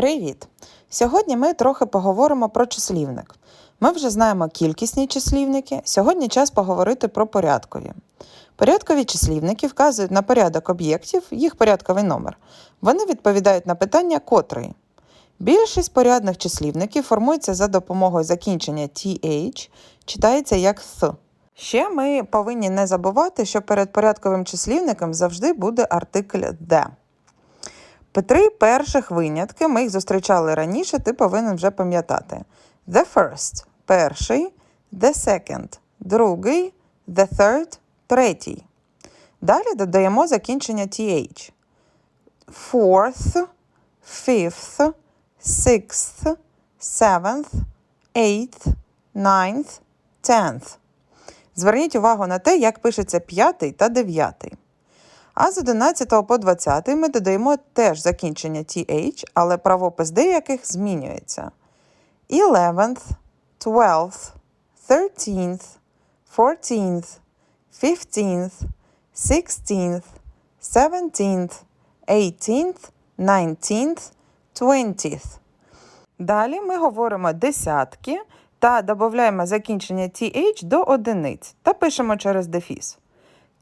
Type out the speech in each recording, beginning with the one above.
Привіт! Сьогодні ми трохи поговоримо про числівник. Ми вже знаємо кількісні числівники. Сьогодні час поговорити про порядкові. Порядкові числівники вказують на порядок об'єктів, їх порядковий номер. Вони відповідають на питання котрий. Більшість порядних числівників формується за допомогою закінчення th, читається як th. Ще ми повинні не забувати, що перед порядковим числівником завжди буде артикль «de». Три перших винятки, ми їх зустрічали раніше, ти повинен вже пам'ятати. The first – перший, the second – другий, the third – третій. Далі додаємо закінчення th. Fourth, fifth, sixth, seventh, eighth, ninth, tenth. Зверніть увагу на те, як пишеться п'ятий та дев'ятий. А з 11 по 20 ми додаємо теж закінчення th, але правопис деяких змінюється. 11th, 12th, 13th, 14th, 15th, 16th, 17th, 18th, 19th, 20th. Далі ми говоримо десятки та додаємо закінчення th до одиниць та пишемо через дефіс.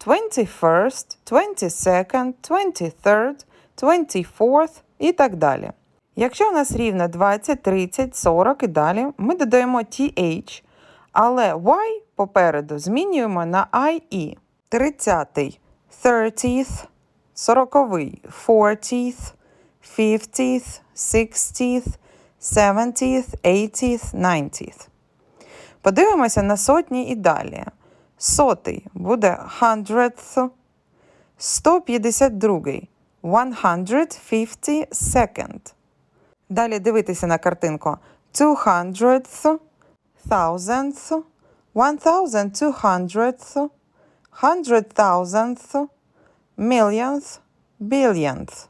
21st, 22nd, 23rd, 24th і так далі. Якщо у нас рівно 20, 30, 40 і далі, ми додаємо th, але y попереду змінюємо на ie. 30, 30th, 40, 40th, 50th, 60th, 70th, 80th, 90th. Подивимося на сотні і далі. Сотий буде hundredth, 152 152nd. Далі дивитися на картинку. Two-hundredth, thousandth, one-thousand-two-hundredth, hundred-thousandth, millionth, billionth.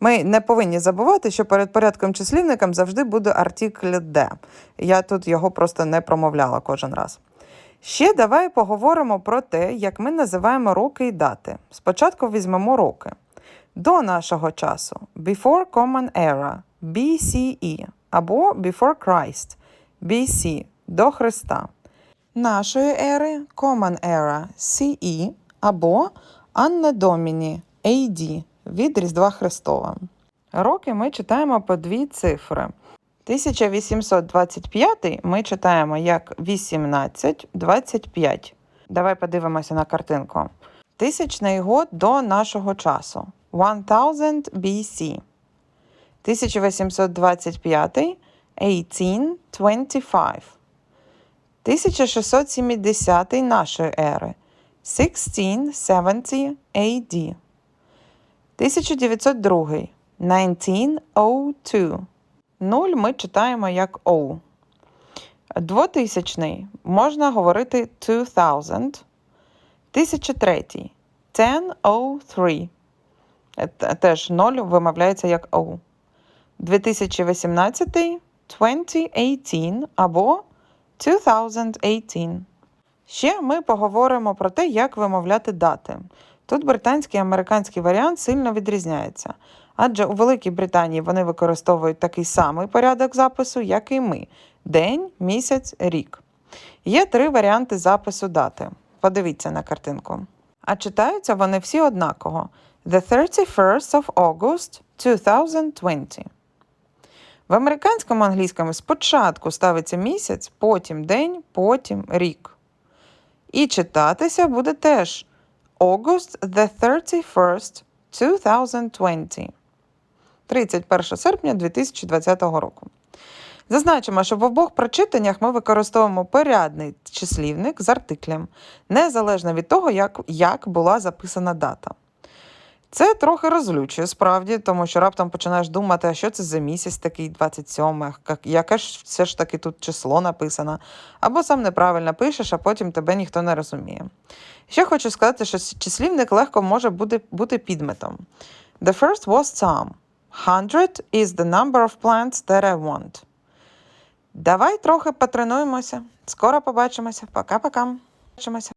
Ми не повинні забувати, що перед порядком числівником завжди буде артикль «де». Я тут його просто не промовляла кожен раз. Ще давай поговоримо про те, як ми називаємо роки і дати. Спочатку візьмемо роки. До нашого часу Before Common Era BCE або Before Christ BC до Христа. Нашої ери Common Era CE або Anno Domini AD від Різдва Христова. Роки ми читаємо по дві цифри. 1825 ми читаємо як 1825. Давай подивимося на картинку. Тисячний год до нашого часу. 1000 BC. 1825 1825. 1670 нашої ери. 1670 AD. 1902. 1902. Нуль ми читаємо як O. Двотисячний можна говорити 2000. Тисячотретій 1003. Е, Теж 0 вимовляється як O. 2018 2018 або 2018. Ще ми поговоримо про те, як вимовляти дати. Тут британський і американський варіант сильно відрізняється. Адже у Великій Британії вони використовують такий самий порядок запису, як і ми: день, місяць, рік. Є три варіанти запису дати. Подивіться на картинку. А читаються вони всі однаково: The 31st of August 2020. В американському англійському спочатку ставиться місяць, потім день, потім рік. І читатися буде теж August the 31st 2020. 31 серпня 2020 року. Зазначимо, що в обох прочитаннях ми використовуємо порядний числівник з артиклем, незалежно від того, як, як була записана дата. Це трохи розлючує справді, тому що раптом починаєш думати, а що це за місяць такий 27, яке ж все ж таки тут число написано, або сам неправильно пишеш, а потім тебе ніхто не розуміє. Ще хочу сказати, що числівник легко може бути, бути підметом. The first was some. Hundred is the number of plants that I want. Давай трохи потренуємося. Скоро побачимося. Пока-пока. Побачимося.